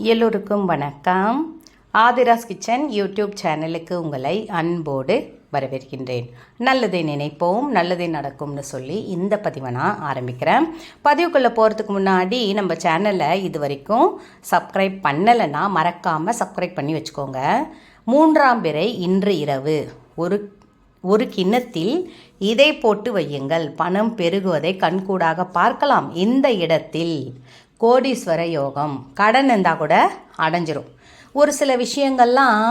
எல்லோருக்கும் வணக்கம். Aadhira's kitchen YouTube சேனலுக்கு உங்களை அன்போடு வரவேற்கின்றேன். நல்லதை நினைப்போம் நல்லதே நடக்கும்னு சொல்லி இந்த பதிவை நான் ஆரம்பிக்கிறேன். பதிவுக்குள்ளே போகிறதுக்கு முன்னாடி நம்ம சேனலை இது வரைக்கும் சப்ஸ்கிரைப் பண்ணலைன்னா மறக்காமல் சப்ஸ்கிரைப் பண்ணி வச்சுக்கோங்க. மூன்றாம் பிறை இன்று இரவு. ஒரு ஒரு கிண்ணத்தில் இதை போட்டு வையுங்கள். பணம் பெருகுவதை கண்கூடாக பார்க்கலாம். இந்த இடத்தில் கோடீஸ்வர யோகம். கடன் இருந்தால் கூட அடைஞ்சிரும். ஒரு சில விஷயங்கள்லாம்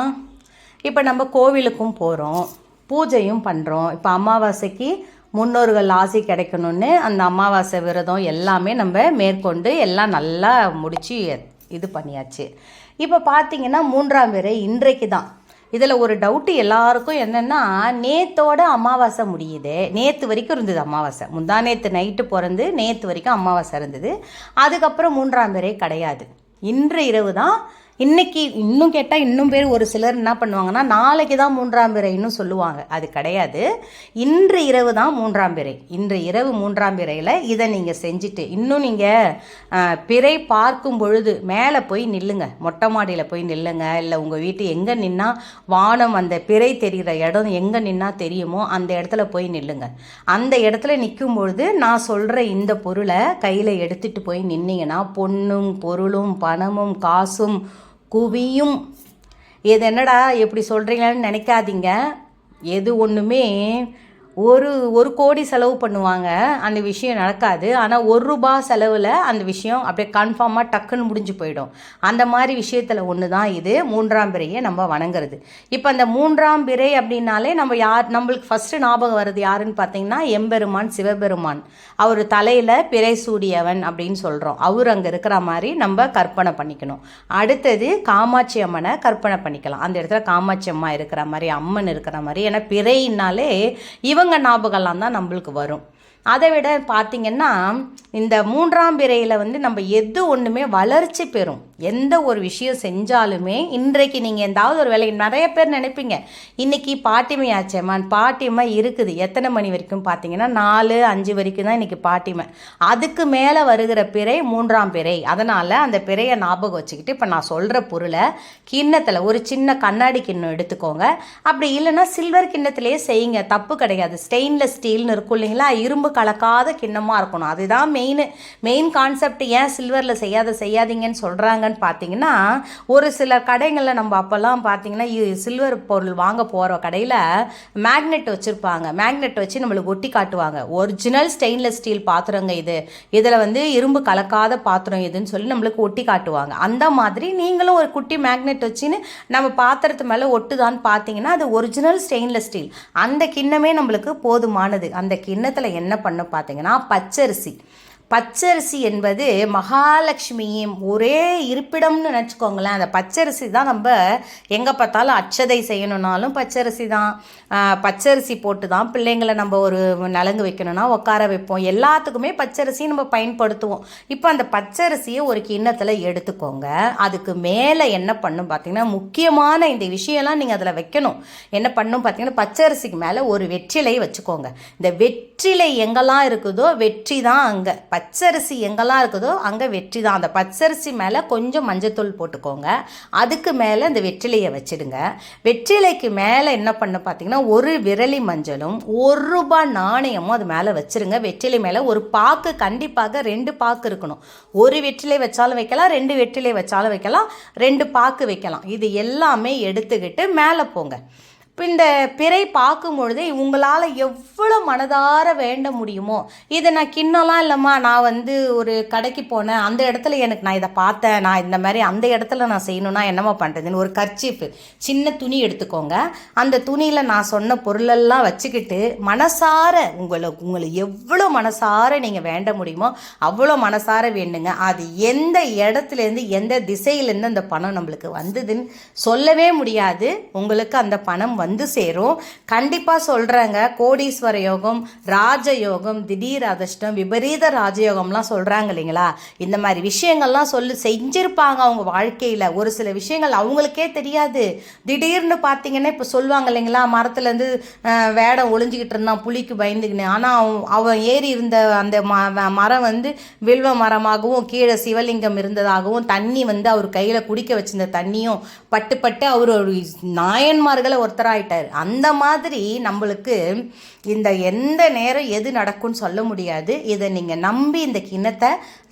இப்போ நம்ம கோவிலுக்கும் போகிறோம் பூஜையும் பண்ணுறோம் இப்போ அமாவாசைக்கு முன்னோர்கள் ஆசை கிடைக்கணும்னு அந்த அமாவாசை விரதம் எல்லாமே நம்ம மேற்கொண்டு எல்லாம் நல்லா முடித்து இது பண்ணியாச்சு. இப்போ பார்த்தீங்கன்னா மூன்றாம் பிறை இன்றைக்கு தான் இதில் ஒரு டவுட்டு எல்லாருக்கும் என்னென்னா நேத்தோட அமாவாசை முடியுது. நேற்று வரைக்கும் இருந்தது அமாவாசை. முந்தா நேற்று நைட்டு பிறந்து நேற்று வரைக்கும் அமாவாசை இருந்தது. அதுக்கப்புறம் மூன்றாம் பேரே கிடையாது. இன்று இரவு தான் இன்னைக்கு இன்னும் கேட்டால் இன்னும் பேர் ஒரு சிலர் என்ன பண்ணுவாங்கன்னா நாளைக்கு தான் மூன்றாம் பிறைன்னு சொல்லுவாங்க. அது கிடையாது. இன்று இரவு தான் மூன்றாம் பிறை. இன்று இரவு மூன்றாம் பிறையில் இதை நீங்கள் செஞ்சுட்டு இன்னும் நீங்கள் பிறை பார்க்கும் பொழுது மேலே போய் நில்லுங்க. மொட்டை மாடியில் போய் நில்லுங்க. இல்லை உங்கள் வீட்டு எங்கே நின்னா வானம் அந்த பிறை தெரிகிற இடம் எங்கே நின்னா தெரியுமோ அந்த இடத்துல போய் நில்லுங்க. அந்த இடத்துல நிற்கும் பொழுது நான் சொல்கிற இந்த பொருளை கையில் எடுத்துகிட்டு போய் நின்னீங்கன்னா பொண்ணும் பொருளும் பணமும் காசும் குவியும். இது என்னடா எப்படி சொல்கிறீங்கன்னு நினைக்காதீங்க. எது ஒன்றுமே ஒரு ஒரு கோடி செலவு பண்ணுவாங்க. அந்த விஷயம் நடக்காது. ஆனால் ஒரு ரூபா செலவில் அந்த விஷயம் அப்படியே கன்ஃபார்மாக டக்குன்னு முடிஞ்சு போயிடும். அந்த மாதிரி விஷயத்தில் ஒன்று தான் இது. மூன்றாம் பிறையை நம்ம வணங்குறது. இப்போ அந்த மூன்றாம் பிறை அப்படின்னாலே நம்ம யார் நம்மளுக்கு ஃபஸ்ட்டு ஞாபகம் வருது யாருன்னு பார்த்தீங்கன்னா எம்பெருமான் சிவபெருமான். அவர் தலையில் பிறை சூடியவன் அப்படின்னு சொல்கிறோம் அவர் அங்கே இருக்கிற மாதிரி நம்ம கற்பனை பண்ணிக்கணும். அடுத்தது காமாட்சி அம்மனை கற்பனை பண்ணிக்கலாம். அந்த இடத்துல காமாட்சி அம்மா இருக்கிற மாதிரி அம்மன் இருக்கிற மாதிரி. ஏன்னா பிறையினாலே இவங்க ஞாபகம்லாம் தான் நம்மளுக்கு வரும். அதை விட பார்த்திங்கன்னா இந்த மூன்றாம் பிறையில் வந்து நம்ம எது ஒன்றுமே வளர்ச்சி பெறும். எந்த ஒரு விஷயம் செஞ்சாலுமே இன்றைக்கு நீங்கள் எந்தாவது ஒரு வேலையை நிறைய பேர் நினைப்பீங்க. இன்றைக்கி பாட்டிமை ஆச்சேம்மான் பாட்டிமை இருக்குது. எத்தனை மணி வரைக்கும் பார்த்தீங்கன்னா நாலு அஞ்சு வரைக்கும் தான் இன்றைக்கி பாட்டிமை. அதுக்கு மேலே வருகிற பிறை மூன்றாம் பிறை. அதனால் அந்த பிறையை ஞாபகம் வச்சுக்கிட்டு இப்போ நான் சொல்கிற பொருளை கிண்ணத்தில் ஒரு சின்ன கண்ணாடி கிண்ணம் எடுத்துக்கோங்க. அப்படி இல்லைன்னா சில்வர் கிண்ணத்திலேயே செய்யுங்க. தப்பு கிடையாது. ஸ்டெயின்லெஸ் ஸ்டீல்னு இருக்கும் இல்லைங்களா? இரும்பு கலக்காத கிண்ணமாக இருக்கணும். அதுதான் மெயின் மெயின் கான்செப்ட் ஏன் சில்வரில் செய்யாத செய்யாதீங்கன்னு சொல்கிறாங்கன்னு பார்த்தீங்கன்னா ஒரு சில கடைகளில் நம்ம அப்போல்லாம் பார்த்தீங்கன்னா சில்வர் பொருள் வாங்க போகிற கடையில் மேக்னெட் வச்சுருப்பாங்க. மேக்னெட் வச்சு நம்மளுக்கு ஒட்டி காட்டுவாங்க. ஒரிஜினல் ஸ்டெயின்லெஸ் ஸ்டீல் பாத்திரங்க இது. இதில் வந்து இரும்பு கலக்காத பாத்திரம் இதுன்னு சொல்லி நம்மளுக்கு ஒட்டி காட்டுவாங்க. அந்த மாதிரி நீங்களும் ஒரு குட்டி மேக்னெட் வச்சுன்னு நம்ம பாத்திரத்து மேலே ஒட்டுதான்னு பார்த்தீங்கன்னா அது ஒரிஜினல் ஸ்டெயின்லெஸ் ஸ்டீல் அந்த கிண்ணமே நம்மளுக்கு போதுமானது. அந்த கிண்ணத்தில் என்ன பண்ண பார்த்தீங்கன்னா பச்சரிசி. பச்சரிசி என்பது மகாலட்சுமியின் ஒரே இருப்பிடம்னு நினச்சிக்கோங்களேன். அந்த பச்சரிசி தான் நம்ம எங்கே பார்த்தாலும் அச்சதை செய்யணுன்னாலும் பச்சரிசி தான். பச்சரிசி போட்டு தான் பிள்ளைங்களை நம்ம ஒரு நலங்கு வைக்கணும்னா உட்கார வைப்போம். எல்லாத்துக்குமே பச்சரிசி நம்ம பயன்படுத்துவோம். இப்போ அந்த பச்சரிசியை ஒரு கிண்ணத்தில் எடுத்துக்கோங்க. அதுக்கு மேலே என்ன பண்ணும் பார்த்தீங்கன்னா முக்கியமான இந்த விஷயம்லாம் நீங்கள் அதில் வைக்கணும். என்ன பண்ணும் பார்த்தீங்கன்னா பச்சரிசிக்கு மேலே ஒரு வெற்றிலை வச்சுக்கோங்க. இந்த வெற்றிலை எங்கெல்லாம் இருக்குதோ வெற்றி தான் அங்கே. பச்சரிசி எங்கெல்லாம் இருக்குதோ அங்கே வெற்றி தான். அந்த பச்சரிசி மேலே கொஞ்சம் மஞ்சத்தூள் போட்டுக்கோங்க. அதுக்கு மேலே அந்த வெற்றிலையை வச்சிடுங்க. வெற்றிலைக்கு மேலே என்ன பண்ண பார்த்தீங்கன்னா ஒரு விரலி மஞ்சளும் ஒரு ரூபாய் நாணயமும் அது மேலே வச்சிருங்க. வெற்றிலை மேலே ஒரு பாக்கு கண்டிப்பாக ரெண்டு பாக்கு இருக்கணும். ஒரு வெற்றிலை வச்சாலும் வைக்கலாம் ரெண்டு வெற்றிலை வச்சாலும் வைக்கலாம் ரெண்டு பாக்கு வைக்கலாம். இது எல்லாமே எடுத்துக்கிட்டு மேலே போங்க. இப்போ இந்த பிறை பார்க்கும்பொழுது உங்களால் எவ்வளோ மனதார வேண்ட முடியுமோ இதை நான் கிண்ணம்லாம் இல்லைம்மா நான் வந்து ஒரு கடைக்கு போனேன் அந்த இடத்துல எனக்கு நான் இதை பார்த்தேன் நான் இந்த மாதிரி அந்த இடத்துல நான் செய்யணும்னா என்னம்மா பண்ணுறதுன்னு ஒரு கர்ச்சிப்பு சின்ன துணி எடுத்துக்கோங்க. அந்த துணியில் நான் சொன்ன பொருளெல்லாம் வச்சுக்கிட்டு மனசார உங்களை உங்களை எவ்வளோ மனசார நீங்கள் வேண்ட முடியுமோ அவ்வளோ மனசார வேண்டுங்க. அது எந்த இடத்துலேருந்து எந்த திசையிலேருந்து அந்த பணம் நம்மளுக்கு வந்ததுன்னு சொல்லவே முடியாது. உங்களுக்கு அந்த பணம் வந்து வந்து சேரும். கண்டிப்பாக சொல்கிறேங்க கோடீஸ்வர யோகம் ராஜ யோகம் திடீர் அதிர்ஷ்டம் விபரீத ராஜயோகம்லாம் சொல்கிறாங்க இல்லைங்களா? இந்த மாதிரி விஷயங்கள்லாம் சொல்லி செஞ்சுருப்பாங்க அவங்க வாழ்க்கையில். ஒரு சில விஷயங்கள் அவங்களுக்கே தெரியாது. திடீர்னு பார்த்தீங்கன்னா இப்போ சொல்லுவாங்க இல்லைங்களா? மரத்துலேருந்து வேடம் ஒளிஞ்சிக்கிட்டு இருந்தான் புலிக்கு பயந்துக்கினேன் ஆனால் அவன் அவன் ஏறி இருந்த அந்த ம மரம் வந்து வில்வ மரமாகவும் கீழே சிவலிங்கம் இருந்ததாகவும் தண்ணி வந்து அவர் கையில் குடிக்க வச்சிருந்த தண்ணியும் பட்டு பட்டு அவர் ஒரு நாயன்மார்களை ஒருத்தராயிட்டார் அந்த மாதிரி நம்மளுக்கு இந்த எந்த நேரம் எது நடக்கும்னு சொல்ல முடியாது. இதை நீங்கள் நம்பி இந்த கிண்ணத்தை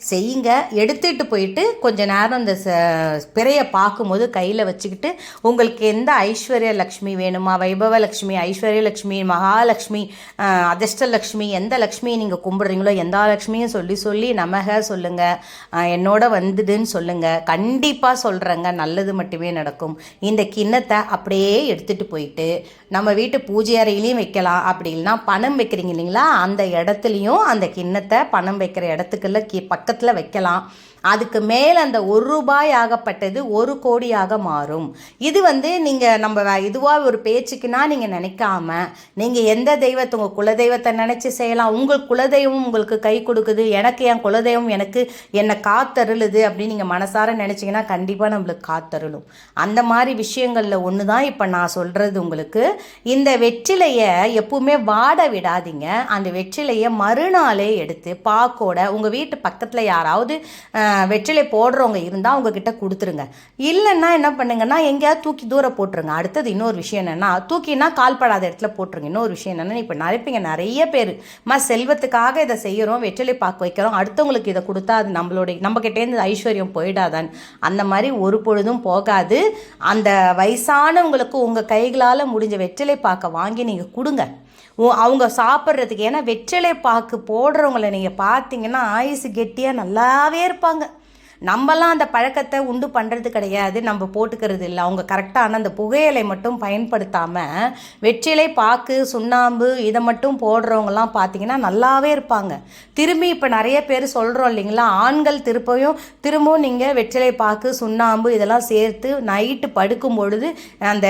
செய்யுங்க. எடுத்துகிட்டு போயிட்டு கொஞ்ச நேரம் இந்த ச- பிறையை பார்க்கும்போது கையில் வச்சுக்கிட்டு உங்களுக்கு எந்த ஐஸ்வர்ய லக்ஷ்மி வேணுமா? வைபவ லக்ஷ்மி ஐஸ்வர்ய லக்ஷ்மி மகாலட்சுமி அதிர்ஷ்டலக்ஷ்மி எந்த லக்ஷ்மியை நீங்கள் கும்பிட்றீங்களோ எந்த லக்ஷ்மியும் சொல்லி சொல்லி நமக சொல்லுங்கள் என்னோட வந்துடுன்னு சொல்லுங்கள் கண்டிப்பாக சொல்கிறேங்க நல்லது மட்டுமே நடக்கும். இந்த கிண்ணத்தை அப்படியே எடுத்துகிட்டு போய் போயிட்டு நம்ம வீட்டு பூஜை அறையிலையும் வைக்கலாம் அப்படி இல்லைன்னா பணம் வைக்கிறீங்க இல்லைங்களா? அந்த இடத்துலையும் அந்த கிண்ணத்தை பணம் வைக்கிற இடத்துக்குள்ள கி பக்கத்தில் வைக்கலாம். அதுக்கு மேல் அந்த ஒரு ரூபாய் ஆகப்பட்டது ஒரு கோடியாக மாறும். இது வந்து நீங்கள் நம்ம இதுவாக ஒரு பேச்சுக்குன்னா நீங்கள் நினைக்காம நீங்கள் எந்த தெய்வத்தை உங்கள் குலதெய்வத்தை நினச்சி செய்யலாம் உங்கள் குலதெய்வம் உங்களுக்கு கை கொடுக்குது எனக்கு என் குலதெய்வம் எனக்கு என்னை காத்தருளுது அப்படின்னு நீங்கள் மனசார நினச்சிங்கன்னா கண்டிப்பாக நம்மளுக்கு காத்தருளும். அந்த மாதிரி விஷயங்களில் ஒன்று தான் இப்போ நான் சொல்கிறது உங்களுக்கு. இந்த வெற்றிலையை எப்பவுமே வாட விடாதீங்க. அந்த வெற்றிலையை மறுநாளே எடுத்து பாக்கோட உங்கள் வீட்டு பக்கத்தில் யாராவது வெற்றிலை போடுறவங்க இருந்தால் உங்ககிட்ட கொடுத்துருங்க. இல்லைன்னா என்ன பண்ணுங்கன்னா எங்கேயாவது தூக்கி தூரம் போட்டுருங்க. அடுத்தது இன்னொரு விஷயம் என்னென்னா தூக்கினா கால்படாத இடத்துல போட்டுருங்க. இன்னொரு விஷயம் என்னென்னா இப்போ நினைப்பீங்க நிறைய பேர் மா செல்வத்துக்காக இதை செய்கிறோம் வெற்றிலை பாக்கு வைக்கிறோம். அடுத்தவங்களுக்கு இதை கொடுத்தா அது நம்மளுடைய நம்மக்கிட்டேருந்து ஐஸ்வர்யம் போயிடாதான் அந்த மாதிரி ஒரு பொழுதும் போகாது. அந்த வயசானவங்களுக்கு உங்கள் கைகளால் முடிஞ்ச வெற்றிலை பார்க்க வாங்கி நீங்கள் கொடுங்க. அவங்க சாப்பிட்றதுக்கு ஏன்னா வெற்றிலை பாக்கு போடுறவங்கள நீங்கள் பார்த்தீங்கன்னா ஆயுசு கெட்டியாக நல்லாவே இருப்பாங்க. நம்மலாம் அந்த பழக்கத்தை உண்டு பண்ணுறது கிடையாது நம்ம போட்டுக்கிறது இல்லை. அவங்க கரெக்டான அந்த புகையிலை மட்டும் பயன்படுத்தாமல் வெற்றிலை பாக்கு சுண்ணாம்பு இதை மட்டும் போடுறவங்கலாம் பார்த்தீங்கன்னா நல்லாவே இருப்பாங்க. திரும்பி இப்போ நிறைய பேர் சொல்கிறோம் இல்லைங்களா ஆண்கள் திருப்பவும் திரும்பவும் நீங்கள் வெற்றிலை பாக்கு சுண்ணாம்பு இதெல்லாம் சேர்த்து நைட்டு படுக்கும் பொழுது அந்த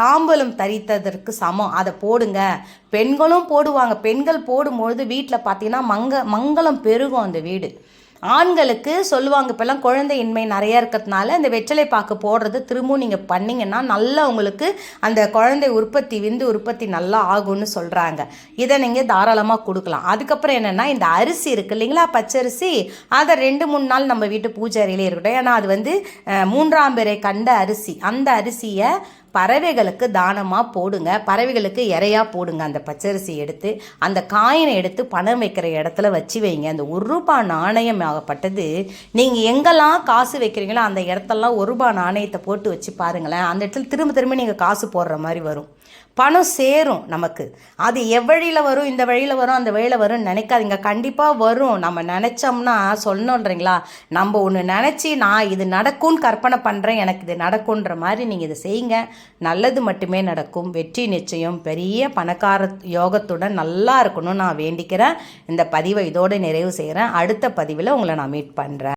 தாம்பூலம் தரித்ததற்கு சமம். அதை போடுங்க. பெண்களும் போடுவாங்க. பெண்கள் போடும்பொழுது வீட்டில் பார்த்தீங்கன்னா மங்க மங்களம் பெருகும் அந்த வீடு. ஆண்களுக்கு சொல்லுவாங்க இப்போல்லாம் குழந்தையின்மை நிறைய இருக்கிறதுனால இந்த வெற்றிலை பாக்கு போடுறது திரும்பவும் நீங்கள் பண்ணிங்கன்னா நல்லா உங்களுக்கு அந்த குழந்தை உற்பத்தி விந்து உற்பத்தி நல்லா ஆகும்னு சொல்கிறாங்க இதை நீங்கள் தாராளமாக கொடுக்கலாம். அதுக்கப்புறம் என்னென்னா இந்த அரிசி இருக்குது இல்லைங்களா பச்சரிசி? அதை ரெண்டு மூணு நாள் நம்ம வீட்டு பூஜை அறையிலே இருக்கட்டும். ஏன்னா அது வந்து மூன்றாம் பிறை கண்ட அரிசி. அந்த அரிசியை பறவைகளுக்கு தானமாக போடுங்க பறவைகளுக்கு இறையாக போடுங்க. அந்த பச்சரிசி எடுத்து அந்த காயினை எடுத்து பணம் வைக்கிற இடத்துல வச்சு வைங்க. அந்த ஒரு ரூபாய் நாணயம் ஆகப்பட்டது. நீங்கள் எங்கெல்லாம் காசு வைக்கிறீங்களோ அந்த இடத்தெல்லாம் ஒரு ரூபாய் நாணயத்தை போட்டு வச்சு பாருங்களேன். அந்த இடத்துல திரும்ப திரும்ப நீங்கள் காசு போடுற மாதிரி வரும். பணம் சேரும் நமக்கு. அது எவ்வழியில் வரும் இந்த வழியில் வரும் அந்த வழியில் வரும்னு நினைக்காதீங்க. கண்டிப்பாக வரும். நம்ம நினச்சோம்னா சொல்லணுன்றீங்களா நம்ம ஒன்று நினச்சி நான் இது நடக்கும்னு கற்பனை பண்ணுறேன் எனக்கு இது நடக்குன்ற மாதிரி நீங்கள் இதை செய்யுங்க. நல்லது மட்டுமே நடக்கும். வெற்றி நிச்சயம். பெரிய பணக்கார யோகத்துடன் நல்லா இருக்கணும்னு நான் வேண்டிக்கிறேன். இந்த பதிவை இதோடு நிறைவு செய்கிறேன் அடுத்த பதிவில் உங்களை நான் மீட் பண்ணுறேன்